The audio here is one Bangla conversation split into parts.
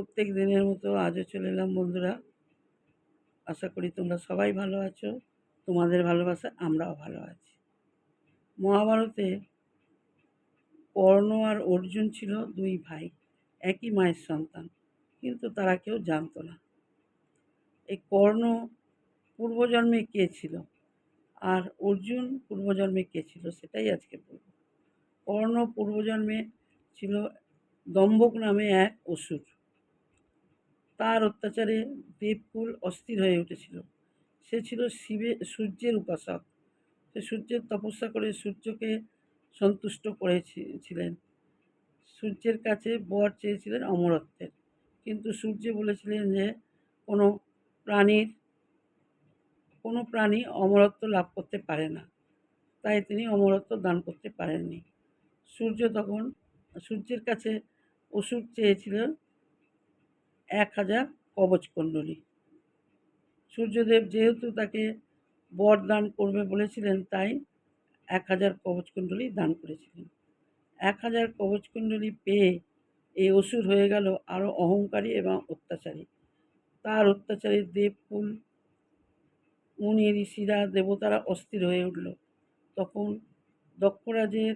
প্রত্যেক দিনের মতো আজও চলে এলাম, বন্ধুরা। আশা করি তোমরা সবাই ভালো আছো। তোমাদের ভালোবাসা, আমরাও ভালো আছি। মহাভারতে কর্ণ আর অর্জুন ছিল দুই ভাই, একই মায়ের সন্তান, কিন্তু তারা কেউ জানতো না। এই কর্ণ পূর্বজন্মে কে ছিল? আর অর্জুন পূর্বজন্মে কে ছিল? সেটাই আজকে বলব। কর্ণ পূর্বজন্মে ছিল দম্বক নামে এক অসুর। তার অত্যাচারে দেবকুল অস্থির হয়ে উঠেছিল। সে ছিল শিবে, সূর্যের উপাসক। সে সূর্যের তপস্যা করে সূর্যকে সন্তুষ্ট করেছিলেন। সূর্যের কাছে বর চেয়েছিলেন অমরত্বের। কিন্তু সূর্য বলেছিলেন যে, কোনো প্রাণীর, কোনো প্রাণী অমরত্ব লাভ করতে পারে না। তাই তিনি অমরত্ব দান করতে পারেননি। সূর্য তখন, সূর্যের কাছে অসুর চেয়েছিলেন এক হাজার কবচকুণ্ডলী সূর্যদেব যেহেতু তাকে বর দান করবে বলেছিলেন, তাই এক হাজার কবচকুণ্ডলী দান করেছিলেন। এক হাজার কবচকুণ্ডলী পেয়ে এই অসুর হয়ে গেল আরও অহংকারী এবং অত্যাচারী। তার অত্যাচারী দেবকুল, মুনি ঋষিরা দেবতারা অস্থির হয়ে উঠল। তখন দক্ষরাজের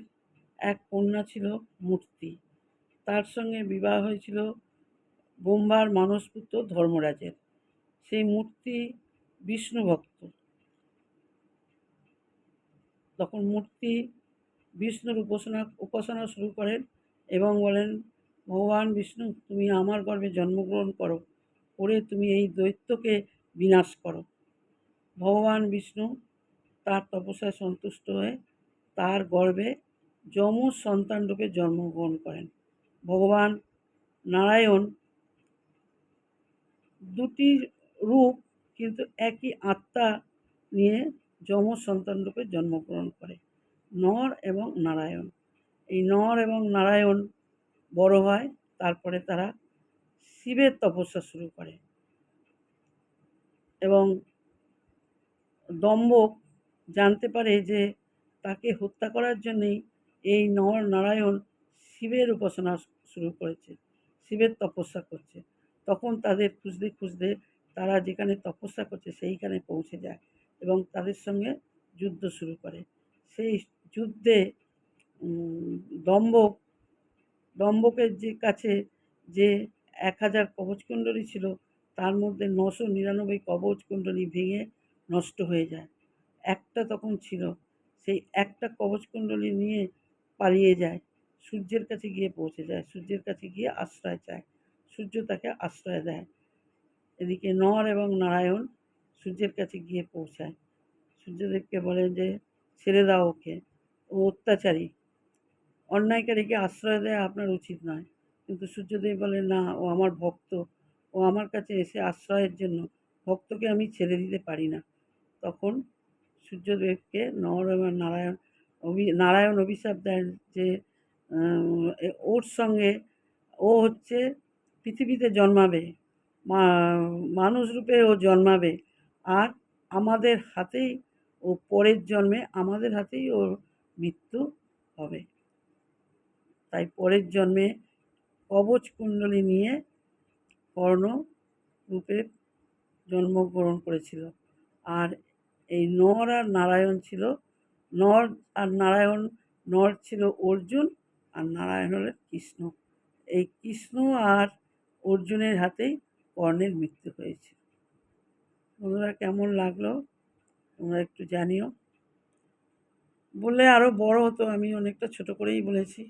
এক কন্যা ছিল মূর্তি। তার সঙ্গে বিবাহ হয়েছিল ব্রহ্মার মানসপুত্র ধর্মরাজের। সেই মূর্তি বিষ্ণু ভক্ত। তখন মূর্তি বিষ্ণুর উপাসনা উপাসনা শুরু করেন এবং বলেন, ভগবান বিষ্ণু, তুমি আমার গর্ভে জন্মগ্রহণ করো। করে তুমি এই দৈত্যকে বিনাশ করো। ভগবান বিষ্ণু তার তপস্যায় সন্তুষ্ট হয়ে তার গর্ভে যমজ সন্তানরূপে জন্মগ্রহণ করেন। ভগবান নারায়ণ দুটি রূপ কিন্তু একই আত্মা নিয়ে যমজ সন্তানরূপে জন্মগ্রহণ করে। নর এবং নারায়ণ। এই নর এবং নারায়ণ বড় হয়, তারপরে তারা শিবের তপস্যা শুরু করে এবং দম্বক জানতে পারে যে তাকে হত্যা করার জন্যেই এই নর নারায়ণ শিবের উপাসনা শুরু করেছে, শিবের তপস্যা করছে। তখন তাদের খুঁজতে খুঁজতে তারা যেখানে তপস্যা করছে সেইখানে পৌঁছে যায় এবং তাদের সঙ্গে যুদ্ধ শুরু করে। সেই যুদ্ধে দম্বক দম্বকের যে কাছে যে এক হাজার কবচকুণ্ডলী ছিল, তার মধ্যে নশো নিরানব্বই কবচকুণ্ডলী ভেঙে নষ্ট হয়ে যায়। একটা তখন ছিল, সেই একটা কবচকুণ্ডলী নিয়ে পালিয়ে যায়, সূর্যের কাছে গিয়ে পৌঁছে যায়, সূর্যের কাছে গিয়ে আশ্রয় চায়। সূর্য তাকে আশ্রয় দেয়। এদিকে নর এবং নারায়ণ সূর্যের কাছে গিয়ে পৌঁছায়। সূর্যদেবকে বলেন যে, ছেড়ে দাও ওকে। ও অত্যাচারী। অন্যায়কারীকে আশ্রয় দেওয়া আপনার উচিত নয়। কিন্তু সূর্যদেব বলে, না, ও আমার ভক্ত। ও আমার কাছে এসে আশ্রয়ের জন্য। ভক্তকে আমি ছেড়ে দিতে পারি না। তখন সূর্যদেবকে নর এবং নারায়ণ অভি, নারায়ণ অভিশাপ দেন যে ওর সঙ্গে ও হচ্ছে পৃথিবীতে জন্মাবে মানুষ রূপে ও জন্মাবে। আর আমাদের হাতেই ও পরের জন্মে, আমাদের হাতেই ওর মৃত্যু হবে। তাই পরের জন্মে কবচ কুণ্ডলী নিয়ে কর্ণ রূপে জন্মগ্রহণ করেছিল। আর এই নর আর নারায়ণ ছিল, নর আর নারায়ণ, নর ছিল অর্জুন আর নারায়ণ হলেন কৃষ্ণ। এই কৃষ্ণ আর অর্জুনের হাতেই কর্ণের মৃত্যু হয়েছে। বন্ধুরা, কেমন লাগল? তোমরা একটু জানিও। বললে আরও বড় হতো, আমি অনেকটা ছোট করেই বলেছি।